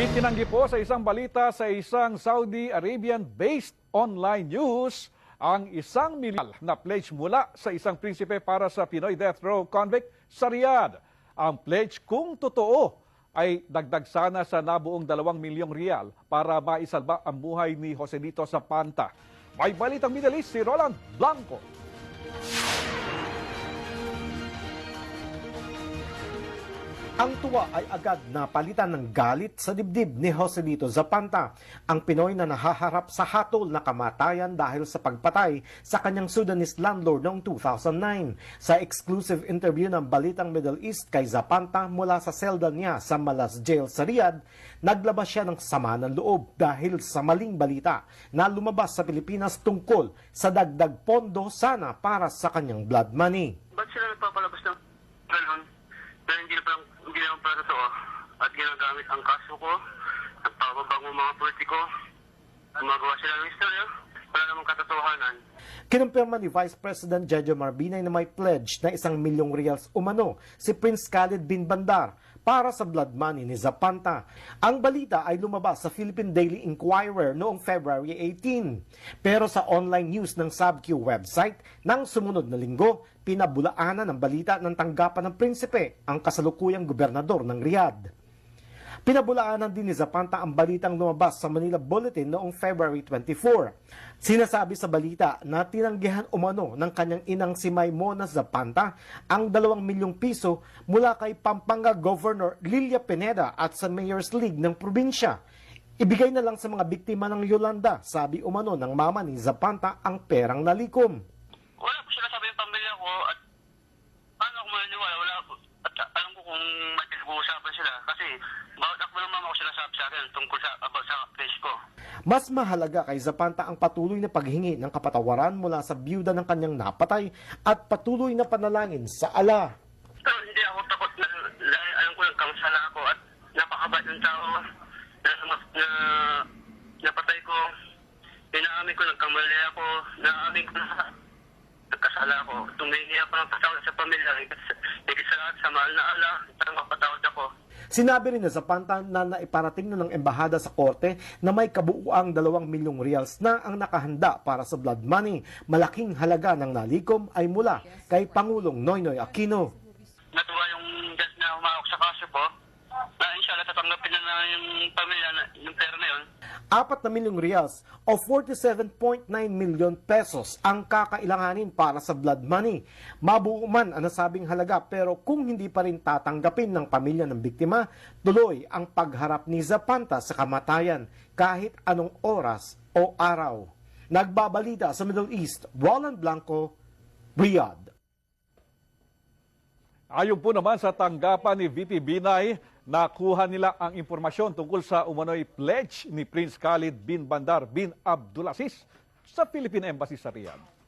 Itinanggi po sa isang balita sa isang Saudi Arabian-based online news ang isang milyal na pledge mula sa isang prinsipe para sa Pinoy death row convict sa Riyadh. Ang pledge kung totoo ay dagdag sana sa nabuong dalawang milyong riyal para maisalba ang buhay ni Joselito Zapanta. May balitang Middle East si Roland Blanco. Ang tuwa ay agad napalitan ng galit sa dibdib ni Joselito Zapanta, ang Pinoy na nahaharap sa hatol na kamatayan dahil sa pagpatay sa kanyang Sudanese landlord noong 2009. Sa exclusive interview ng Balitang Middle East kay Zapanta mula sa selda niya sa Malas Jail sa Riyadh, naglabas siya ng sama ng loob dahil sa maling balita na lumabas sa Pilipinas tungkol sa dagdag pondo sana para sa kanyang blood money. Ba't sila nagpapalabas ng ganun? Na hindi na parang, hindi naman para totoo. At ginagamit ang kaso ko, nagpapabango mga politiko, gumagawa sila ng istorya, wala namang katotohanan. Kinumpirma ni Vice President Jojo Marbinay na may pledge na isang milyong reals umano si Prince Khalid bin Bandar para sa blood money ni Zapanta. Ang balita ay lumabas sa Philippine Daily Inquirer noong February 18. Pero sa online news ng SubQ website, nang sumunod na linggo, pinabulaanan ng balita ng tanggapan ng prinsipe ang kasalukuyang gobernador ng Riyadh. Pinabulaanan din ni Zapanta ang balitang lumabas sa Manila Bulletin noong February 24. Sinasabi sa balita na tinanggihan umano ng kanyang inang si Maimona Zapanta ang 2 milyong piso mula kay Pampanga Governor Lilia Pineda at sa Mayor's League ng probinsya. Ibigay na lang sa mga biktima ng Yolanda, sabi umano ng mama ni Zapanta ang perang nalikom. Wala ko sila sabi yung pamilya ko at paano ako maniniwala? Wala ko. At alam ko kung may pinag-uusapan sila. Kasi bawat ako ng mama ko sinasabi sa akin tungkol sa, about sa place ko. Mas mahalaga kay Zapanta ang patuloy na paghingi ng kapatawaran mula sa biyuda ng kanyang napatay at patuloy na panalangin sa ala. Pero hindi ako takot na, dahil alam ko nagkamsala ako at napakabait ng tao na, na, na napatay ko. Inaamin ko, nagkamali ako, naamin ko na nagkasala ako. Tumingi ako ng patawad sa pamilya. Higit sa sa mahal na ala, parang mapatawad ako. Sinabi rin na Zapanta na naiparating na ng embahada sa korte na may kabuuang 2 milyong reals na ang nakahanda para sa blood money. Malaking halaga ng nalikom ay mula kay Pangulong Noynoy Aquino. Natuwa yung judge na humawak sa kaso ko. Na inshallah, tatanggapin na na yung pamilya na, yung pera na yun. 4 na milyong reals o 47.9 milyon pesos ang kakailanganin para sa blood money. Mabuo man ang nasabing halaga pero kung hindi pa rin tatanggapin ng pamilya ng biktima, tuloy ang pagharap ni Zapanta sa kamatayan kahit anong oras o araw. Nagbabalita sa Middle East, Roland Blanco, Riyadh. Ayon po naman sa tanggapan ni VP Binay, nakuha nila ang impormasyon tungkol sa umano'y pledge ni Prince Khalid bin Bandar bin Abdulaziz sa Philippine Embassy sa Riyadh.